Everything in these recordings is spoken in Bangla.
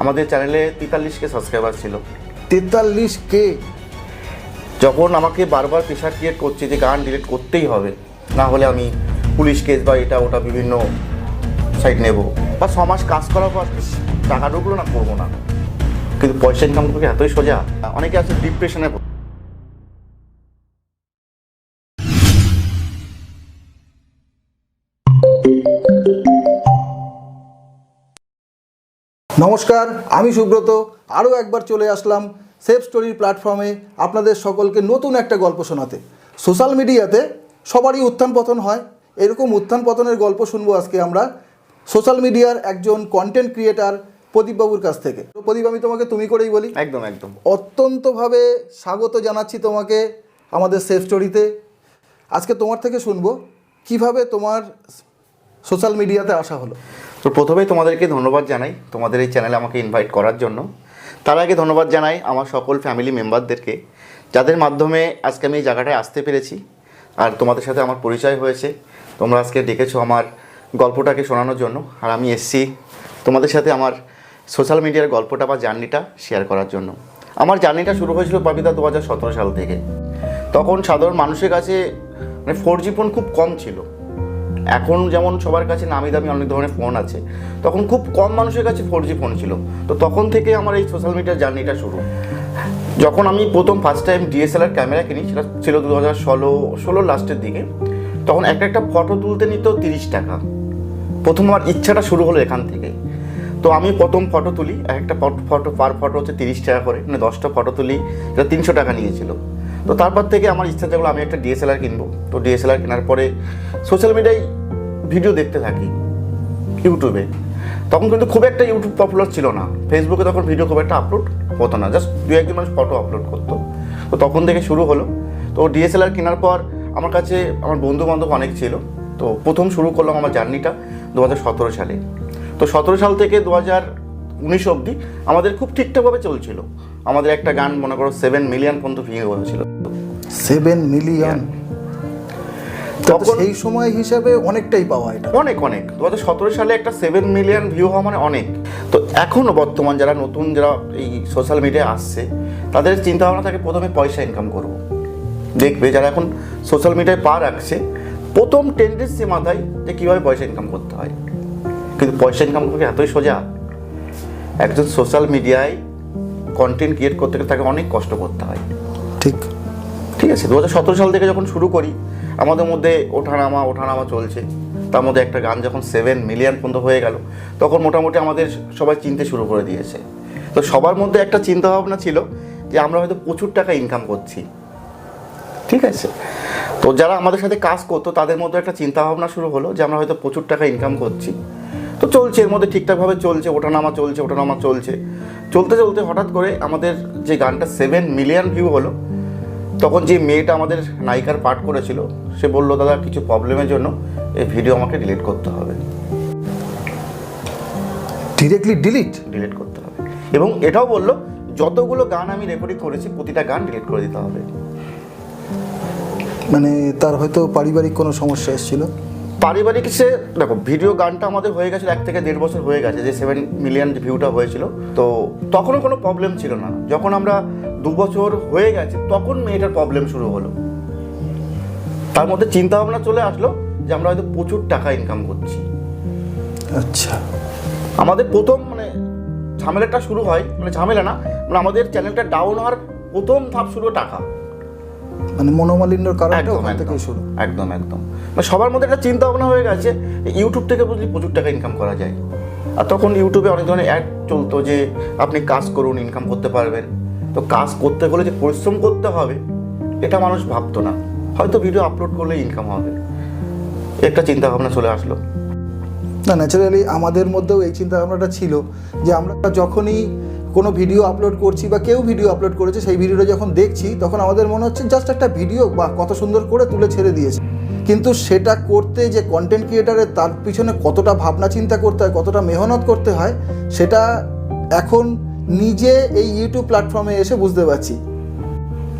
আমাদের চ্যানেলে তেতাল্লিশকে সাবস্ক্রাইবার ছিল। তেতাল্লিশ কে? যখন আমাকে বারবার প্রেশার ক্রিয়েট করছে যে গান ডিলিট করতেই হবে না হলে আমি পুলিশ কেস বা এটা ওটা বিভিন্ন সাইড নেব। বা সমাজ মাস কাজ করার পর টাকা ঢুকলো না করব না। কিন্তু পয়সা ইনকাম করবে এতই সোজা। অনেকে আছে ডিপ্রেশনে নমস্কার আমি সুব্রত। আরও একবার চলে আসলাম সেফ স্টোরির প্ল্যাটফর্মে আপনাদের সকলকে নতুন একটা গল্প শোনাতে। সোশ্যাল মিডিয়াতে সবারই উত্থান পতন হয়। এরকম উত্থান পতনের গল্প শুনব আজকে আমরা সোশ্যাল মিডিয়ার একজন কন্টেন্ট ক্রিয়েটার প্রদীপবাবুর কাছ থেকে। তো প্রদীপ আমি তোমাকে তুমি করেই বলি। একদম একদম। অত্যন্তভাবে স্বাগত জানাচ্ছি তোমাকে আমাদের সেফ স্টোরিতে। আজকে তোমার থেকে শুনব কীভাবে তোমার সোশ্যাল মিডিয়াতে আসা হলো। তো প্রথমেই তোমাদেরকে ধন্যবাদ জানাই তোমাদের এই চ্যানেলে আমাকে ইনভাইট করার জন্য। তার আগে ধন্যবাদ জানাই আমার সকল ফ্যামিলি মেম্বারদেরকে যাদের মাধ্যমে আজকে আমি এই জায়গাটায় আসতে পেরেছি আর তোমাদের সাথে আমার পরিচয় হয়েছে। তোমরা আজকে ডেকেছো আমার গল্পটাকে শোনানোর জন্য। আর আমি এসছি তোমাদের সাথে আমার সোশ্যাল মিডিয়ার গল্পটা বা জার্নিটা শেয়ার করার জন্য। আমার জার্নিটা শুরু হয়েছিল পাবিতা দু হাজার সতেরো সাল থেকে। তখন সাধারণ মানুষের কাছে মানে ফোর জি ফোন খুব কম ছিল। এখন যেমন সবার কাছে নামি দামি অনেক ধরনের ফোন আছে, তখন খুব কম মানুষের কাছে ফোর জি ফোন ছিল। তো তখন থেকে আমার এই সোশ্যাল মিডিয়ার জার্নিটা শুরু। যখন আমি প্রথম ফার্স্ট টাইম ডিএসএলআর ক্যামেরা কিনি, সেটা ছিল দু হাজার ষোলো ষোলোর লাস্টের দিকে, তখন একটা একটা ফটো তুলতে নিত তিরিশ টাকা। প্রথম আমার ইচ্ছাটা শুরু হলো এখান থেকে। তো আমি প্রথম ফটো তুলি এক একটা ফটো পার ফটো হচ্ছে তিরিশ টাকা করে মানে দশটা ফটো তুলি এটা তিনশো টাকা নিয়েছিল। তো তারপর থেকে আমার ইচ্ছা থাকল আমি একটা ডিএসএলআর কিনবো। তো ডিএসএলআর কেনার পরে সোশ্যাল মিডিয়ায় ভিডিও দেখতে থাকি ইউটিউবে। তখন কিন্তু খুব একটা ইউটিউব পপুলার ছিল না। ফেসবুকে তখন ভিডিও খুব একটা আপলোড হতো না। জাস্ট দু একদিন মানুষ ফটো আপলোড করতো। তো তখন থেকে শুরু হলো। তো ডিএসএলআর কেনার পর আমার কাছে আমার বন্ধু বান্ধব অনেক ছিল। তো প্রথম শুরু করলাম আমার জার্নিটা দু হাজার সতেরো সালে। তো সতেরো সাল থেকে দু হাজার উনিশ অবধি আমাদের খুব ঠিকঠাকভাবে চলছিল। আমাদের একটা গান মনে করো সেভেন মিলিয়ন পর্যন্ত ভিউ হয়েছিল। সেভেন মিলিয়ন তখন সেই সময় হিসাবে অনেকটাই পাওয়া এটা। অনেক অনেক। দু হাজার সতেরো সালে একটা সেভেন মিলিয়ন ভিউ হওয়া মানে অনেক। তো এখনও বর্তমান যারা নতুন যারা এই সোশ্যাল মিডিয়ায় আসছে তাদের চিন্তা ভাবনা থাকে প্রথমে পয়সা ইনকাম করব। দেখবে যারা এখন সোশ্যাল মিডিয়ায় পা রাখছে প্রথম টেন্ডেন্সি মাথায় যে কীভাবে পয়সা ইনকাম করতে হয়। কিন্তু পয়সা ইনকাম করতে এতই সোজা? একজন সোশ্যাল মিডিয়ায় কন্টেন্ট ক্রিয়েট করতে গেলে তাকে অনেক কষ্ট করতে হয়। ঠিক। ঠিক আছে দু হাজার সতেরো সাল থেকে যখন শুরু করি আমাদের মধ্যে ওঠানামা ওঠানামা চলছে। তার মধ্যে একটা গান যখন সেভেন মিলিয়ন পর্যন্ত হয়ে গেল, তখন মোটামুটি আমাদের সবাই চিনতে শুরু করে দিয়েছে। তো সবার মধ্যে একটা চিন্তা ভাবনা ছিল যে আমরা হয়তো প্রচুর টাকা ইনকাম করছি। ঠিক আছে? তো যারা আমাদের সাথে কাজ করতো, তাদের মধ্যে একটা চিন্তা ভাবনা শুরু হলো যে আমরা হয়তো প্রচুর টাকা ইনকাম করছি। তো চলছে, এর মধ্যে ঠিকঠাকভাবে চলছে, ওঠানামা চলছে ওঠানামা চলছে। চলতে চলতে হঠাৎ করে আমাদের যে গানটা সেভেন মিলিয়ন ভিউ হলো তখন যে মেয়েটা আমাদের নায়িকার পাঠ করেছিল সে বলল দাদা কিছু প্রবলেমের জন্য এই ভিডিও আমাকে ডিলিট করতে হবে। ডিরেক্টলি ডিলিট ডিলিট করতে হবে। এবং এটাও বলল যতগুলো গান আমি রেকর্ডিং করেছি প্রতিটা গান ডিলিট করে দিতে হবে। মানে তার হয়তো পারিবারিক কোনো সমস্যা এসেছিল? পারিবারিক সে দেখো ভিডিও গানটা আমাদের হয়ে গেছে এক থেকে দেড় বছর হয়ে গেছে যে সেভেন মিলিয়ন ভিউটা হয়েছিল তো তখনও কোনো প্রবলেম ছিল না। যখন আমরা দু বছর হয়ে গেছে তখন মেয়েটার প্রবলেম শুরু হলো। তার মধ্যে চিন্তা ভাবনা চলে আসলো যে আমরা হয়তো প্রচুর টাকা ইনকাম করছি। আচ্ছা। আমাদের প্রথম মানে ঝামেলাটা শুরু হয় মানে ঝামেলা না মানে আমাদের চ্যানেলটা ডাউন হওয়ার প্রথম ধাপ শুরু টাকা। মানে মনোমালিন্যর কারণটা একদম ওখান একদম থেকেই শুরু। একদম একদম। মানে সবার মধ্যে একটা চিন্তা ভাবনা হয়ে গেছে ইউটিউব থেকে বুঝলি প্রচুর টাকা ইনকাম করা যায়। আর তখন ইউটিউবে অনেক ধরনের অ্যাড চলতো যে আপনি কাজ করুন ইনকাম করতে পারবেন। তো কাজ করতে হলে যে পরিশ্রম করতে হবে, এটা মানুষ ভাবতো না। হয়তো ভিডিও আপলোড করলে ইনকাম হবে। একটা চিন্তা ভাবনা চলে আসলো। না ন্যাচারালি আমাদের মধ্যেও এই চিন্তা ভাবনাটা ছিল যে আমরা যখনই কোনো ভিডিও আপলোড করছি বা কেউ ভিডিও আপলোড করেছে, সেই ভিডিওটা যখন দেখছি, তখন আমাদের মনে হচ্ছে জাস্ট একটা ভিডিও বা কত সুন্দর করে তুলে ছেড়ে দিয়েছে। কিন্তু সেটা করতে যে কন্টেন্ট ক্রিয়েটারের তার পিছনে কতটা ভাবনা চিন্তা করতে হয়, কতটা মেহনত করতে হয়, সেটা এখন নিজে এই ইউটিউব প্ল্যাটফর্মে এসে বুঝতে পারছি।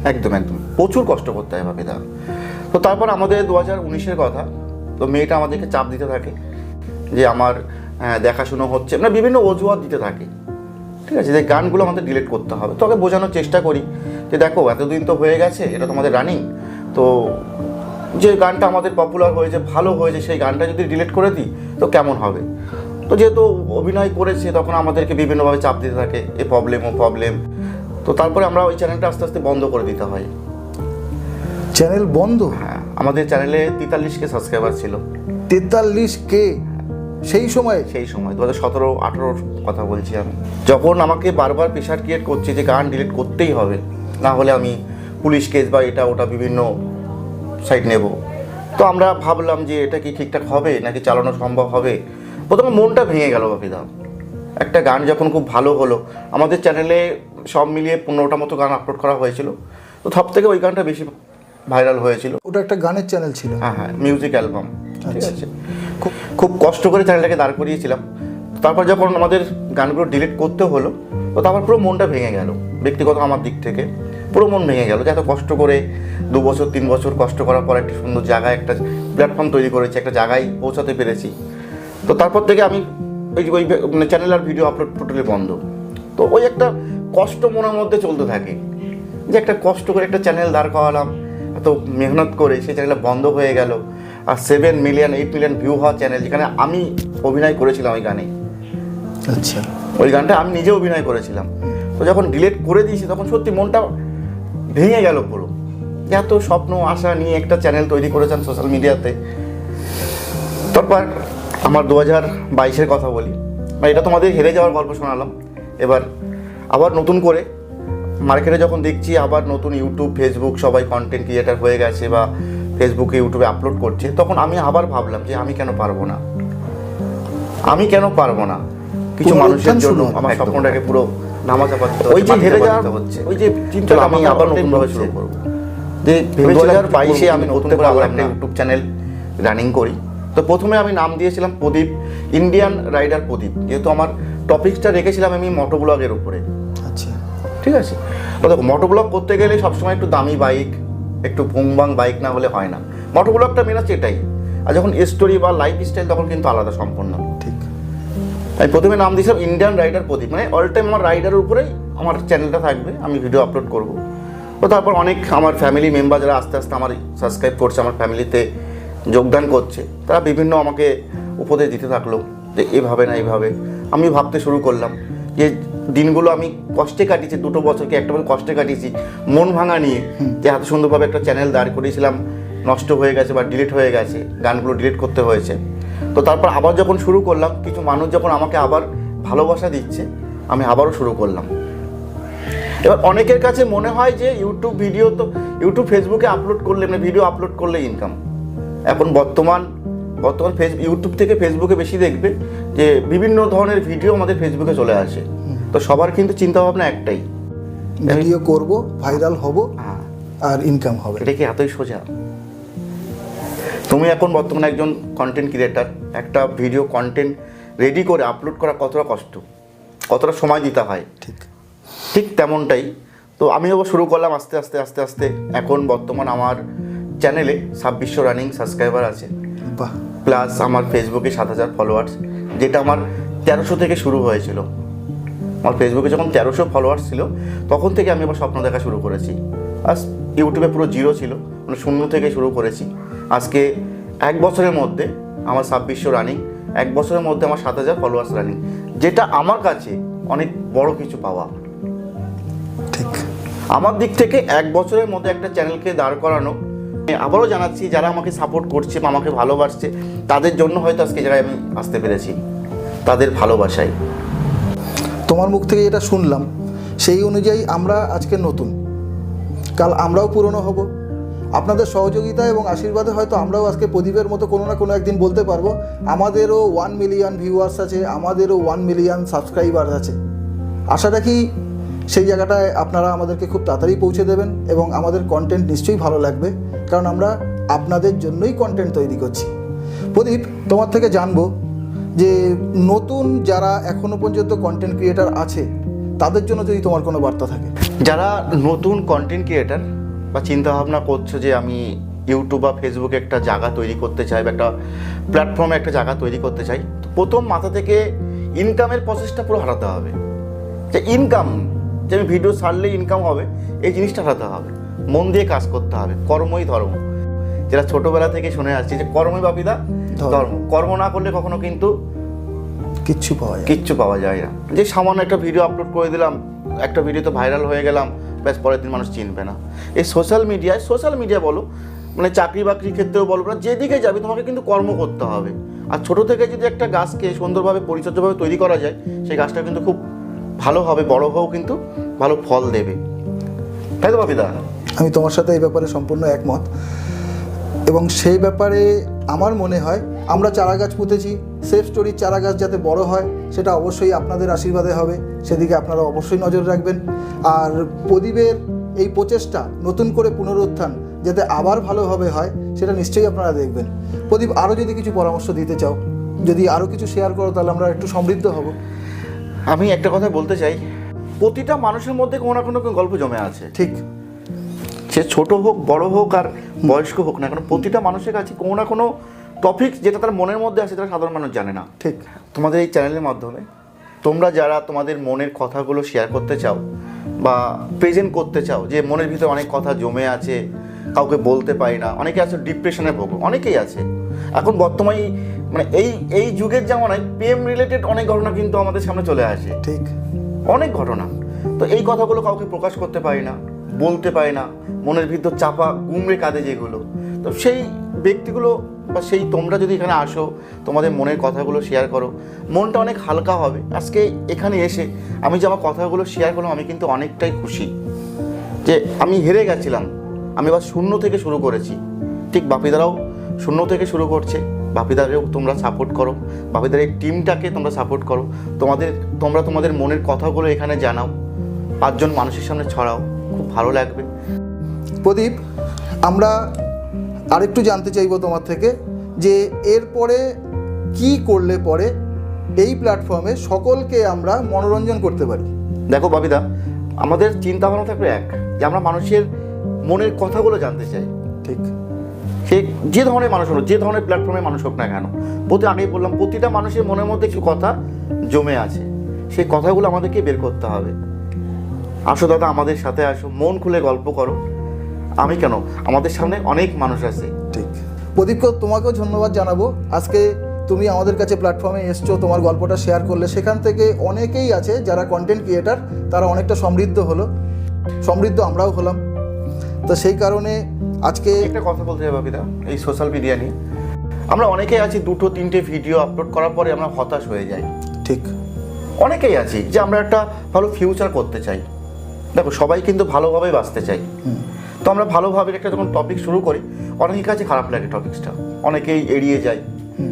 একদম একদম। প্রচুর কষ্ট করতে হয় বাপিদা। তো তারপর আমাদের দু হাজার উনিশের কথা, তো মেয়েটা আমাদেরকে চাপ দিতে থাকে যে আমার দেখাশুনো হচ্ছে মানে বিভিন্ন অজুহাত দিতে থাকে। ঠিক আছে, যে গানগুলো আমাদের ডিলিট করতে হবে। তোকে বোঝানোর চেষ্টা করি যে দেখো, এতদিন তো হয়ে গেছে, এটা তোমাদের রানিং তো যে গানটা আমাদের পপুলার হয়েছে, ভালো হয়েছে, সেই গানটা যদি ডিলিট করে দিই, তো কেমন হবে? তো যেহেতু অভিনয় করেছে তখন আমাদেরকে বিভিন্নভাবে চাপ দিতে থাকে এ প্রবলেম ও প্রবলেম তো তারপরে আমরা ওই চ্যানেলটা আস্তে আস্তে বন্ধ করে দিতে হয়। চ্যানেল বন্ধ? হ্যাঁ আমাদের চ্যানেলে তেতাল্লিশকে সাবস্ক্রাইবার ছিল। তেতাল্লিশ কে? সেই সময়? সেই সময় দু হাজার সতেরো আঠেরোর কথা বলছি আমি। যখন আমাকে বারবার প্রেশার ক্রিয়েট করছে যে গান ডিলিট করতেই হবে না হলে আমি পুলিশ কেস বা এটা ওটা বিভিন্ন সাইড নেব। তো আমরা ভাবলাম যে এটা কি ঠিকঠাক হবে নাকি চালানো সম্ভব হবে? প্রথমে মনটা ভেঙে গেল বাপিদা একটা গান যখন খুব ভালো হলো আমাদের চ্যানেলে সব মিলিয়ে পনেরোটা মতো গান আপলোড করা হয়েছিল। তো সব থেকে ওই গানটা বেশি ভাইরাল হয়েছিল। ওটা একটা গানের চ্যানেল ছিল। হ্যাঁ হ্যাঁ মিউজিক অ্যালবাম ঠিক আচ্ছা। আছে? খুব খুব কষ্ট করে চ্যানেলটাকে দাঁড় করিয়েছিলাম। তারপর যখন আমাদের গানগুলো ডিলিট করতে হলো তো তারপর পুরো মনটা ভেঙে গেল ব্যক্তিগত আমার দিক থেকে। পুরো মন ভেঙে গেল যে এত কষ্ট করে দু বছর তিন বছর কষ্ট করার পর একটা সুন্দর জায়গায় একটা প্ল্যাটফর্ম তৈরি করেছি একটা জায়গায় পৌঁছাতে পেরেছি। তো তারপর থেকে আমি ওই ওই মানে চ্যানেল আর ভিডিও আপলোড টোটালি বন্ধ। তো ওই একটা কষ্ট মনের মধ্যে চলতে থাকে। যে একটা কষ্ট করে একটা চ্যানেল দাঁড় করালাম এত মেহনত করে সেই চ্যানেলটা বন্ধ হয়ে গেল আর seven million eight million view হওয়া চ্যানেল যেখানে আমি অভিনয় করেছিলাম ওই গানে আচ্ছা। ওই গানটা আমি নিজে অভিনয় করেছিলাম। তো যখন ডিলিট করে দিয়েছি তখন সত্যি মনটা ভেঙে গেল পুরো। এত স্বপ্ন আশা নিয়ে একটা চ্যানেল তৈরি করেছেন সোশ্যাল মিডিয়াতে তারপর আমার দু হাজার বাইশের কথা বলি। এটা তোমাদের হেরে যাওয়ার গল্প শোনালাম। এবার আবার নতুন করে মার্কেটে যখন দেখছি আবার নতুন ইউটিউব ফেসবুক সবাই কন্টেন্ট ক্রিয়েটার হয়ে গেছে বা ফেসবুকে ইউটিউবে আপলোড করছে তখন আমি আবার ভাবলাম যে আমি কেন পারব না? আমি কেন পারব না? কিছু মানুষের জন্য আমার। স্বপ্নটাকে পুরো নামাচাপা দিতে ওই যে হেরে যাওয়া হচ্ছে। ওই যে চিন্তা আমি আবার আবার নতুন নতুন ভাবে ভাবে শুরু করব। যে দু হাজার বাইশে আমি নতুন করে আবার একটা ইউটিউব চ্যানেল রানিং করি। তো প্রথমে আমি নাম দিয়েছিলাম প্রদীপ ইন্ডিয়ান রাইডার প্রদীপ। যেহেতু আমার টপিকসটা রেখেছিলাম আমি মোটো ব্লগের উপরে। আচ্ছা। ঠিক আছে? দেখো মোটো ব্লগ করতে গেলে সবসময় একটু দামি বাইক একটু ভুংবাং বাইক না হলে হয় না। মোটো ব্লগটা মেন হচ্ছে এটাই। আর যখন স্টোরি বা লাইফ স্টাইল তখন কিন্তু আলাদা সম্পূর্ণ। ঠিক। আমি প্রথমে নাম দিয়েছিলাম ইন্ডিয়ান রাইডার প্রদীপ। মানে অল টাইম আমার রাইডারের উপরেই আমার চ্যানেলটা থাকবে আমি ভিডিও আপলোড করব। তো তারপর অনেক আমার ফ্যামিলি মেম্বার যারা আস্তে আস্তে আমার সাবস্ক্রাইব করছে আমার ফ্যামিলিতে যোগদান করছে, তারা বিভিন্ন আমাকে উপদেশ দিতে থাকল যে এভাবে না এইভাবে আমি ভাবতে শুরু করলাম যে দিনগুলো আমি কষ্টে কাটিয়েছি, দুটো বছরকে একটা বছর কষ্টে কাটিয়েছি, মন ভাঙা নিয়ে যে এত সুন্দরভাবে একটা চ্যানেল দাঁড় করিয়েছিলাম, নষ্ট হয়ে গেছে বা ডিলিট হয়ে গেছে, গানগুলো ডিলিট করতে হয়েছে। তো তারপর আবার যখন শুরু করলাম, কিছু মানুষ যখন আমাকে আবার ভালোবাসা দিচ্ছে, আমি আবারও শুরু করলাম। এবার অনেকের কাছে মনে হয় যে ইউটিউব ভিডিও তো ইউটিউব ফেসবুকে আপলোড করলে মানে ভিডিও আপলোড করলে ইনকাম এখন বর্তমান বর্তমান ফেস ইউটিউব থেকে ফেসবুকে বেশি দেখবে যে বিভিন্ন ধরনের ভিডিও আমাদের ফেসবুকে চলে আসে। তো সবার কিন্তু চিন্তা ভাবনা একটাই। ভিডিও করব ভাইরাল হব হ্যাঁ। আর ইনকাম হবে। এটা কি এতই সোজা? তুমি এখন বর্তমানে একজন কন্টেন্ট ক্রিয়েটার একটা ভিডিও কন্টেন্ট রেডি করে আপলোড করা কতটা কষ্ট? কতটা সময় দিতে হয়? ঠিক। ঠিক তেমনটাই। তো আমি আবার শুরু করলাম আস্তে আস্তে আস্তে আস্তে। এখন বর্তমান আমার চ্যানেলে ছাব্বিশশো রানিং সাবস্ক্রাইবার আছে। প্লাস আমার ফেসবুকে সাত হাজার ফলোয়ার্স যেটা আমার তেরোশো থেকে শুরু হয়েছিল। আমার ফেসবুকে যখন তেরোশো ফলোয়ার্স ছিল তখন থেকে আমি আবার স্বপ্ন দেখা শুরু করেছি। আর ইউটিউবে পুরো জিরো ছিল মানে শূন্য থেকে শুরু করেছি। আজকে এক বছরের মধ্যে আমার ছাব্বিশশো রানিং এক বছরের মধ্যে আমার সাত হাজার ফলোয়ার্স রানিং যেটা আমার কাছে অনেক বড় কিছু পাওয়া। ঠিক। আমার দিক থেকে এক বছরের মধ্যে একটা চ্যানেলকে দাঁড় করানো আবারও জানাচ্ছি, যারা আমাকে সাপোর্ট করছে বা আমাকে ভালোবাসছে, তাদের জন্য হয়তো আজকে জায়গায় আমি আসতে পেরেছি। তাদের ভালোবাসায়। তোমার মুখ থেকে যেটা শুনলাম, সেই অনুযায়ী আমরা আজকে নতুন। কাল আমরাও পুরনো হব। আপনাদের সহযোগিতা এবং আশীর্বাদে হয়তো আমরাও আজকে প্রদীপের মতো কোনো না কোনো একদিন বলতে পারব, আমাদেরও ওয়ান মিলিয়ন ভিউয়ার্স আছে, আমাদেরও ওয়ান মিলিয়ন সাবস্ক্রাইবার আছে। আশা রাখি সেই জায়গাটায় আপনারা আমাদেরকে খুব তাড়াতাড়ি পৌঁছে দেবেন এবং আমাদের কন্টেন্ট নিশ্চয়ই ভালো লাগবে, কারণ আমরা আপনাদের জন্যই কন্টেন্ট তৈরি করছি। প্রদীপ, তোমার থেকে জানব যে নতুন যারা এখনও পর্যন্ত কন্টেন্ট ক্রিয়েটার আছে, তাদের জন্য যদি তোমার কোনো বার্তা থাকে। যারা নতুন কন্টেন্ট ক্রিয়েটার বা চিন্তা ভাবনা করছ যে আমি ইউটিউব বা ফেসবুকে একটা জায়গা তৈরি করতে চাই বা একটা প্ল্যাটফর্মে একটা জায়গা তৈরি করতে চাই প্রথম মাথা থেকে ইনকামের প্রসেসটা পুরো হারাতে হবে। যে ইনকাম যে আমি ভিডিও ছাড়লে ইনকাম হবে এই জিনিসটা হারাতে হবে। মন দিয়ে কাজ করতে হবে কর্মই ধর্ম। যেটা ছোটবেলা থেকে শুনে আসছি যে কর্মই বাপিদা ধর্ম। ধর্ম। কর্ম না করলে কখনো কিন্তু কিচ্ছু পাওয়া যায় কিচ্ছু পাওয়া যায় না। যে সামান্য একটা ভিডিও আপলোড করে দিলাম একটা ভিডিও তো ভাইরাল হয়ে গেলাম ব্যাস পরের দিন মানুষ চিনবে না। এই সোশ্যাল মিডিয়ায় সোশ্যাল মিডিয়া বলো মানে চাকরি বাকরির ক্ষেত্রেও বলো না যেদিকে যাবে তোমাকে কিন্তু কর্ম করতে হবে। আর ছোট থেকে যদি একটা গাছকে সুন্দরভাবে পরিচর্যাভাবে তৈরি করা যায় সেই গাছটা কিন্তু খুব ভালো হবে, বড় হয়েও কিন্তু ভালো ফল দেবে। তাই তো বাপিদা আমি তোমার সাথে এই ব্যাপারে সম্পূর্ণ একমত। এবং সেই ব্যাপারে আমার মনে হয় আমরা চারা গাছ পুঁতেছি সেফ স্টোরির চারা গাছ যাতে বড় হয়, সেটা অবশ্যই আপনাদের আশীর্বাদে হবে, সেদিকে আপনারা অবশ্যই নজর রাখবেন। আর প্রদীপের এই প্রচেষ্টা, নতুন করে পুনরুত্থান, যাতে আবার ভালোভাবে হয়, সেটা নিশ্চয়ই আপনারা দেখবেন। প্রদীপ আরও যদি কিছু পরামর্শ দিতে চাও, যদি আরও কিছু শেয়ার করো, তাহলে আমরা একটু সমৃদ্ধ হব। আমি একটা কথা বলতে চাই। প্রতিটা মানুষের মধ্যে কোনো না কোনো গল্প জমে আছে। ঠিক। সে ছোট হোক বড় হোক আর বয়স্ক হোক না কারণ প্রতিটা মানুষের কাছে কোনো না কোনো টপিক যেটা তার মনের মধ্যে আছে তারা সাধারণ মানুষ জানে না। ঠিক। তোমাদের এই চ্যানেলের মাধ্যমে তোমরা যারা তোমাদের মনের কথাগুলো শেয়ার করতে চাও বা প্রেজেন্ট করতে চাও যে মনের ভিতরে অনেক কথা জমে আছে কাউকে বলতে পারি না অনেকে আছে ডিপ্রেশনে ভোগো অনেকেই আছে। এখন বর্তমানে মানে এই এই যুগের জামানায় প্রেম রিলেটেড অনেক ঘটনা কিন্তু আমাদের সামনে চলে আসে। ঠিক। অনেক ঘটনা। তো এই কথাগুলো কাউকে প্রকাশ করতে পারি না বলতে পারি না। মনের ভিতর চাপা গুমড়ে কাঁদে যেগুলো। তো সেই ব্যক্তিগুলো বা সেই তোমরা যদি এখানে আসো তোমাদের মনের কথাগুলো শেয়ার করো মনটা অনেক হালকা হবে। আজকে এখানে এসে আমি যে আমার কথাগুলো শেয়ার করলাম আমি কিন্তু অনেকটাই খুশি। যে আমি হেরে গেছিলাম। আমি আবার শূন্য থেকে শুরু করেছি। ঠিক বাপিদারাও শূন্য থেকে শুরু করছে। বাপিদারেও তোমরা সাপোর্ট করো। বাপিদার এই টিমটাকে তোমরা সাপোর্ট করো। তোমাদের তোমরা তোমাদের মনের কথাগুলো এখানে জানাও। পাঁচজন মানুষের সামনে ছড়াও। খুব ভালো লাগবে। প্রদীপ আমরা আরেকটু জানতে চাইব তোমার থেকে যে এরপরে কি করলে পরে এই প্ল্যাটফর্মে সকলকে আমরা মনোরঞ্জন করতে পারি? দেখো বাপিদা আমাদের চিন্তা ভাবনা থাকবে এক যে আমরা মানুষের মনের কথাগুলো জানতে চাই। ঠিক। সে যে ধরনের মানুষ হলো যে ধরনের প্ল্যাটফর্মে মানুষ হোক না কেন, প্রতি আগেই বললাম, প্রতিটা মানুষের মনের মধ্যে কিছু কথা জমে আছে। সেই কথাগুলো আমাদেরকে বের করতে হবে। আসো দাদা, আমাদের সাথে আসো, মন খুলে গল্প করো। আমি কেন? আমাদের সামনে অনেক মানুষ আছে। ঠিক। প্রদীপ তোমাকেও ধন্যবাদ জানাব। আজকে তুমি আমাদের কাছে প্ল্যাটফর্মে এসছো, তোমার গল্পটা শেয়ার করলে। সেখান থেকে অনেকেই আছে যারা কন্টেন্ট ক্রিয়েটার তারা অনেকটা সমৃদ্ধ হলো। সমৃদ্ধ আমরাও হলাম। তো সেই কারণে আজকে একটা কথা বলতে হবে বাপিদা এই সোশ্যাল মিডিয়া নিয়ে। আমরা অনেকেই আছি দুটো তিনটে ভিডিও আপলোড করার পরে আমরা হতাশ হয়ে যাই। ঠিক। অনেকেই আছি যে আমরা একটা ভালো ফিউচার করতে চাই। দেখো সবাই কিন্তু ভালোভাবে বাঁচতে চাই। তো আমরা ভালোভাবে একটা যখন টপিক শুরু করি অনেকের কাছে খারাপ লাগে টপিক্সটা অনেকেই এড়িয়ে যায়।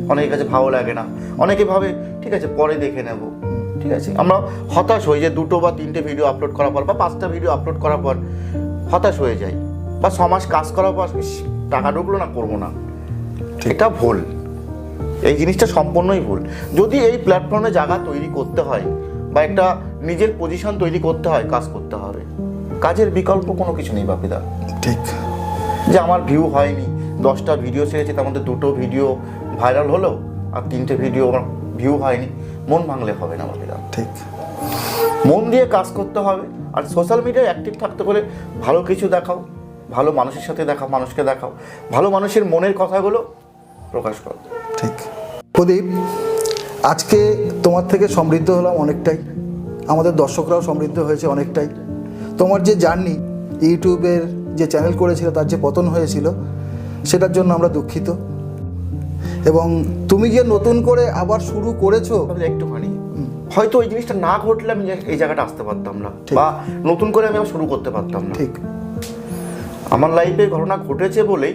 অনেকের কাছে ভালো লাগে না। অনেকে ভাবে ঠিক আছে পরে দেখে নেব। ঠিক আছে আমরা হতাশ হই যে দুটো বা তিনটে ভিডিও আপলোড করার পর বা পাঁচটা ভিডিও আপলোড করার পর হতাশ হয়ে যাই। বা ছ মাস কাজ করার পর টাকা ঢুকলো না করব না। এটা ভুল। এই জিনিসটা সম্পূর্ণই ভুল। যদি এই প্ল্যাটফর্মে জায়গা তৈরি করতে হয় বা একটা নিজের পজিশন তৈরি করতে হয় কাজ করতে হবে। কাজের বিকল্প কোনো কিছু নেই বাপিদা। ঠিক। যে আমার ভিউ হয়নি দশটা ভিডিও ছেড়েছি তার মধ্যে দুটো ভিডিও ভাইরাল হলো আর তিনটে ভিডিও আমার ভিউ হয়নি। মন ভাঙলে হবে না বাপিদা। ঠিক। মন দিয়ে কাজ করতে হবে আর সোশ্যাল মিডিয়ায় অ্যাক্টিভ থাকতে হলে ভালো কিছু দেখাও। ভালো মানুষের সাথে দেখাও মানুষকে দেখাও। ভালো মানুষের মনের কথাগুলো প্রকাশ করো। ঠিক। প্রদীপ আজকে তোমার থেকে সমৃদ্ধ হলাম অনেকটাই। আমাদের দর্শকরাও সমৃদ্ধ হয়েছে অনেকটাই। তোমার যে জার্নি ইউটিউবের যে চ্যানেল করেছিল তার যে পতন হয়েছিল সেটার জন্য আমরা দুঃখিত। এবং তুমি যে নতুন করে আবার শুরু করেছ একটুখানি। হয়তো ওই জিনিসটা না ঘটলে আমি এই জায়গাটা আসতে পারতাম না। বা নতুন করে আমি আবার শুরু করতে পারতাম না। ঠিক। আমার লাইফে ঘটনা ঘটেছে বলেই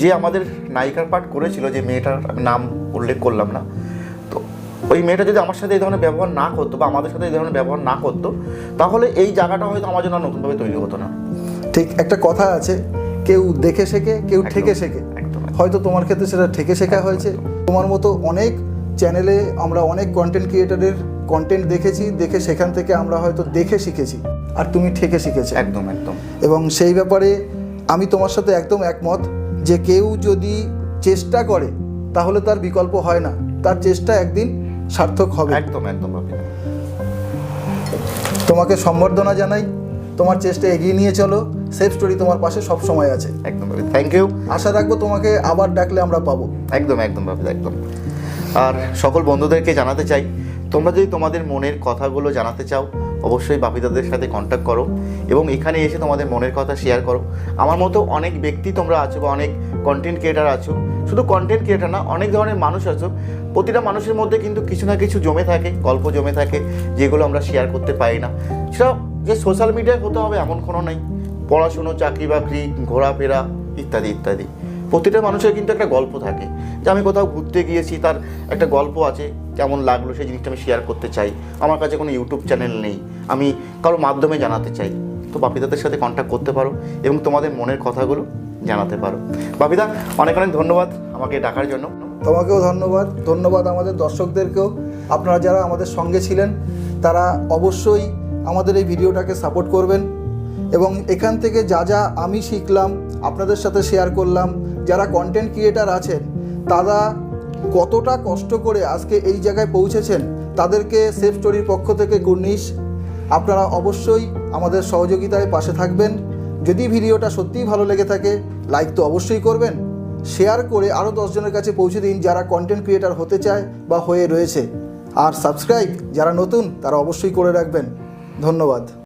যে আমাদের নায়িকার পাঠ করেছিল যে মেয়েটার আমি নাম উল্লেখ করলাম না। তো ওই মেয়েটা যদি আমার সাথে এই ধরনের ব্যবহার না করতো বা আমাদের সাথে এই ধরনের ব্যবহার না করতো তাহলে এই জায়গাটা হয়তো আমার জন্য নতুনভাবে তৈরি হতো না। ঠিক একটা কথা আছে কেউ দেখে শেখে কেউ ঠেকে শেখে। হয়তো তোমার ক্ষেত্রে সেটা ঠেকে শেখা হয়েছে। তোমার মতো অনেক চ্যানেলে আমরা অনেক কন্টেন্ট ক্রিয়েটারের কন্টেন্ট দেখেছি দেখে সেখান থেকে আমরা হয়তো দেখে শিখেছি। আর তুমি ঠেকে শিখেছো। একদম একদম। এবং সেই ব্যাপারে আমি তোমার সাথে একদম একমত যে কেউ যদি চেষ্টা করে তাহলে তার বিকল্প হয় না। তার চেষ্টা একদিন সার্থক হবে। একদম একদম তোমাকে সম্বর্ধনা জানাই। তোমার চেষ্টা এগিয়ে নিয়ে চলো। সেফ স্টোরি তোমার পাশে সব সময় আছে। একদম থ্যাংক ইউ আশা রাখব তোমাকে আবার ডাকলে আমরা পাবো। একদম একদম একদম। আর সকল বন্ধুদেরকে জানাতে চাই তোমরা যদি তোমাদের মনের কথাগুলো জানাতে চাও অবশ্যই বাপিদাদের সাথে কন্ট্যাক্ট করো এবং এখানে এসে তোমাদের মনের কথা শেয়ার করো। আমার মতো অনেক ব্যক্তি তোমরা আছো বা অনেক কন্টেন্ট ক্রিয়েটার আছো, শুধু কন্টেন্ট ক্রিয়েটার না, অনেক ধরনের মানুষ আছো, প্রতিটা মানুষের মধ্যে কিন্তু কিছু না কিছু জমে থাকে, গল্প জমে থাকে, যেগুলো আমরা শেয়ার করতে পারি না। সেটা যে সোশ্যাল মিডিয়ায় হতে হবে এমন কোনো নেই। পড়াশুনো চাকরি বাকরি ঘোরাফেরা, ইত্যাদি ইত্যাদি। প্রতিটা মানুষের কিন্তু একটা গল্প থাকে। যে আমি কোথাও ঘুরতে গিয়েছি, তার একটা গল্প আছে, কেমন লাগল সেই জিনিসটা আমি শেয়ার করতে চাই। আমার কাছে কোনো ইউটিউব চ্যানেল নেই। আমি কারোর মাধ্যমে জানাতে চাই। তো বাপিদাদের সাথে কন্ট্যাক্ট করতে পারো এবং তোমাদের মনের কথাগুলো জানাতে পারো। বাপিদা, অনেক অনেক ধন্যবাদ আমাকে ডাকার জন্য। তোমাকেও ধন্যবাদ। ধন্যবাদ আমাদের দর্শকদেরকেও। আপনারা যারা আমাদের সঙ্গে ছিলেন, তারা অবশ্যই আমাদের এই ভিডিওটাকে সাপোর্ট করবেন এবং এখান থেকে যা যা আমি শিখলাম, আপনাদের সাথে শেয়ার করলাম যারা কন্টেন্ট ক্রিয়েটার আছেন, তারা কতটা কষ্ট করে আজকে এই জায়গায় পৌঁছেছেন, তাদেরকে সেফ স্টোরির পক্ষ থেকে গুর্নিশ আপনারা অবশ্যই আমাদের সহযোগিতায় পাশে থাকবেন। যদি ভিডিওটা সত্যিই ভালো লেগে থাকে লাইক তো অবশ্যই করবেন। শেয়ার করে আরও দশজনের কাছে পৌঁছে দিন যারা কন্টেন্ট ক্রিয়েটার হতে চায় বা হয়ে রয়েছে। আর সাবস্ক্রাইব যারা নতুন, তারা অবশ্যই করে রাখবেন। ধন্যবাদ।